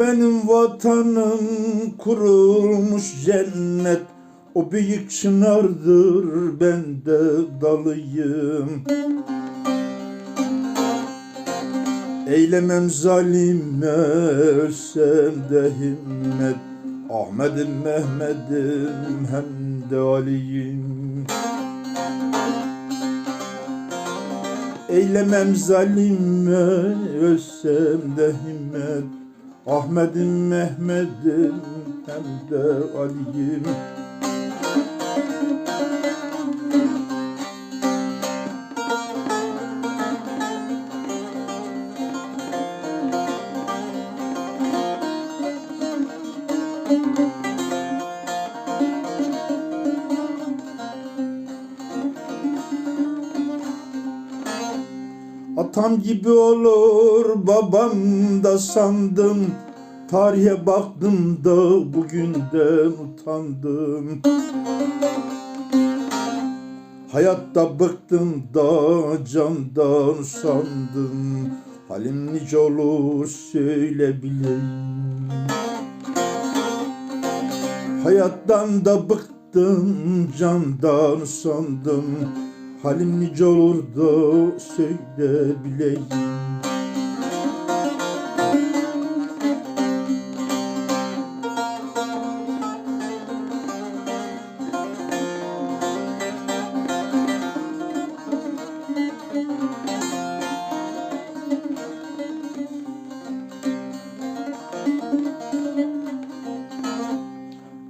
benim vatanım kurulmuş cennet. O büyük çınardır ben de dalıyım. Eylemem zalime ölsem de himmet. Ahmet'im Mehmet'im hem de Ali'yim. Eylemem zalime ölsem de himmet Ahmet'im Mehmet'im hem de Ali'yim Atam gibi olur babam da sandım. Tarihe baktım da bugünden utandım. Hayatta bıktım da candan sandım Halim nice olur söyle bileyim Hayattan da bıktım candan sandım Halim nice olur da söyle bileyim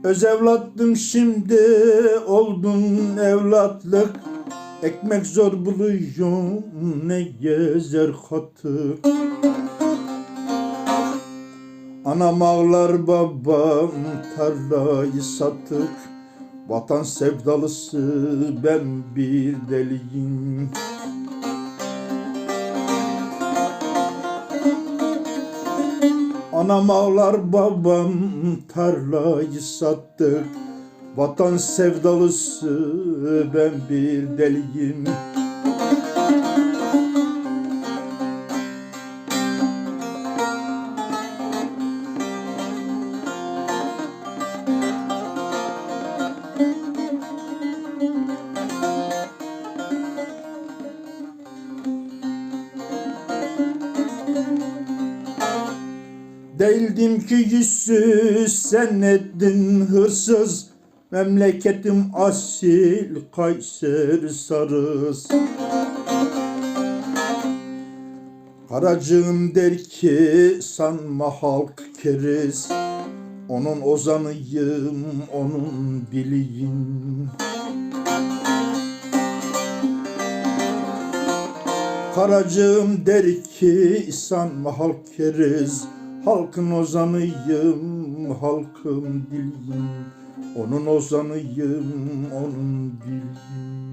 Öz evlattım şimdi oldun evlatlık Ekmek zor buluyorum ne gezer katık Anam ağlar babam tarlayı sattık Vatan sevdalısı ben bir deliyim. Anam ağlar babam tarlayı sattık Vatan sevdalısı ben bir deliyim. Değildim ki yüzsüz sen ettin hırsız Memleketim asil Kayseri sarız Karacığım der ki sanma halk keriz. Onun ozanıyım onun biliyim Karacığım der ki sanma halk keriz. Halkın ozanıyım, halkım diliyim Onun ozanıyım, onun diliyim